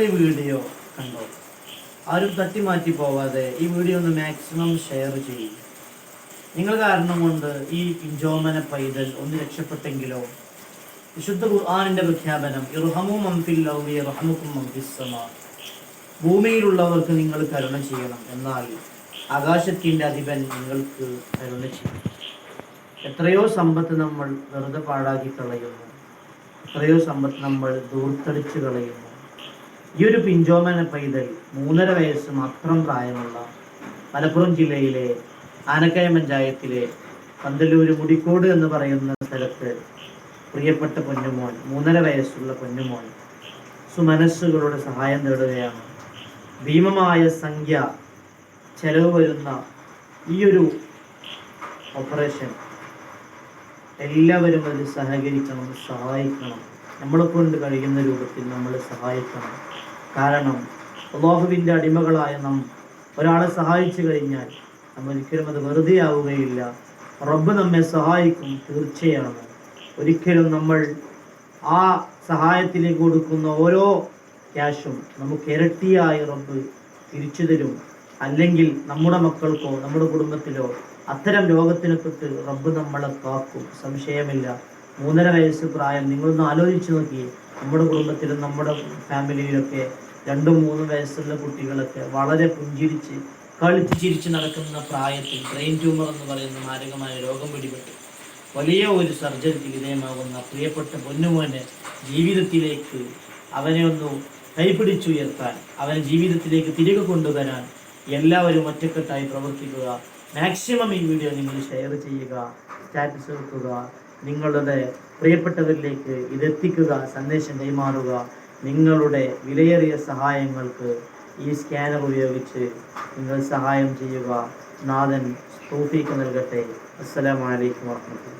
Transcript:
ഈ വീഡിയോ കണ്ടോ? ആരും തട്ടി മാറ്റി പോവാതെ ഈ വീഡിയോ ഒന്ന് മാക്സിമം ഷെയർ ചെയ്യും. നിങ്ങൾ കാരണം കൊണ്ട് ഈ പിഞ്ചോമന പൈതൽ ഒന്ന് രക്ഷപ്പെട്ടെങ്കിലോ? വിശുദ്ധ ഖുർആാനിന്റെ പ്രഖ്യാപനം ഇർഹമു മംഫിൽ ഇർഹമുക്കും മംഫിസ്സമ ഭൂമിയിലുള്ളവർക്ക് നിങ്ങൾ കരുണ ചെയ്യണം. എന്നാൽ ആകാശത്തിന്റെ അധിപൻ നിങ്ങൾക്ക് കരുണ ചെയ്യും. എത്രയോ സമ്പത്ത് നമ്മൾ വെറുതെ പാഴാക്കി കളയുന്നു. എത്രയോ സമ്പത്ത് നമ്മൾ ദൂർത്തടിച്ച് കളയുന്നു. ഈ ഒരു പിഞ്ചോമന പൈതൽ മൂന്നര വയസ്സ് മാത്രം പ്രായമുള്ള മലപ്പുറം ജില്ലയിലെ ആനക്കയ പഞ്ചായത്തിലെ പന്തല്ലൂർ മുടിക്കോട് എന്ന് പറയുന്ന സ്ഥലത്ത് പ്രിയപ്പെട്ട പൊന്നുമോൻ മൂന്നര വയസ്സുള്ള പൊന്നുമോൻ സുമനസ്സുകളുടെ സഹായം തേടുകയാണ് ഭീമമായ സംഖ്യ ചെലവ് വരുന്ന ഈ ഒരു ഓപ്പറേഷൻ എല്ലാവരും അതിൽ സഹകരിക്കണം സഹായിക്കണം. നമ്മളെ കൊണ്ട് കഴിയുന്ന രൂപത്തിൽ നമ്മൾ സഹായിക്കണം. കാരണം അള്ളാഹുവിന്റെ അടിമകളായ നാം ഒരാളെ സഹായിച്ചു കഴിഞ്ഞാൽ നമ്മൾ ഒരിക്കലും അത് വെറുതെ ആവുകയില്ല. റബ്ബ് നമ്മെ സഹായിക്കും തീർച്ചയാണ്. ഒരിക്കലും നമ്മൾ ആ സഹായത്തിലേക്ക് കൊടുക്കുന്ന ഓരോ ക്യാഷും നമുക്ക് ഇരട്ടിയായി റബ്ബ് തിരിച്ചു തരും. അല്ലെങ്കിൽ നമ്മുടെ മക്കൾക്കോ നമ്മുടെ കുടുംബത്തിലോ അത്തരം രോഗത്തിനെ തൊട്ട് റബ്ബ് നമ്മളെ കാക്കും. സംശയമില്ല. മൂന്നര വയസ്സ് പ്രായം. നിങ്ങളൊന്ന് ആലോചിച്ച് നോക്കിയേ. നമ്മുടെ കുടുംബത്തിലും നമ്മുടെ ഫാമിലിയിലൊക്കെ രണ്ടും മൂന്നും വയസ്സുള്ള കുട്ടികളൊക്കെ വളരെ പുഞ്ചിരിച്ച് കളിച്ച് ചിരിച്ച് നടക്കുന്ന പ്രായത്തിൽ ബ്രെയിൻ ട്യൂമർ എന്ന് പറയുന്ന മാരകമായ രോഗം പിടിപെട്ടു. വലിയ ഒരു സർജറിക്ക് വിധേയമാകുന്ന പ്രിയപ്പെട്ട പൊന്നുമോനെ ജീവിതത്തിലേക്ക് അവനെ ഒന്ന് കൈപിടിച്ചുയർത്താൻ അവനെ ജീവിതത്തിലേക്ക് തിരികെ കൊണ്ടുവരാൻ എല്ലാവരും ഒറ്റക്കെട്ടായി പ്രവർത്തിക്കുക. മാക്സിമം ഈ വീഡിയോ നിങ്ങൾ ഷെയർ ചെയ്യുക സ്റ്റാറ്റസ് വെക്കുക നിങ്ങളുടെ പ്രിയപ്പെട്ടവരിലേക്ക് ഇതെത്തിക്കുക സന്ദേശം കൈമാറുക. നിങ്ങളുടെ വിലയേറിയ സഹായങ്ങൾക്ക് ഈ സ്കാനർ ഉപയോഗിച്ച് നിങ്ങൾ സഹായം ചെയ്യുക. നാഥൻ തോഫീക്ക് നൽകട്ടെ. അസ്സലാമലൈക്കും വാഹമത്തുള്ള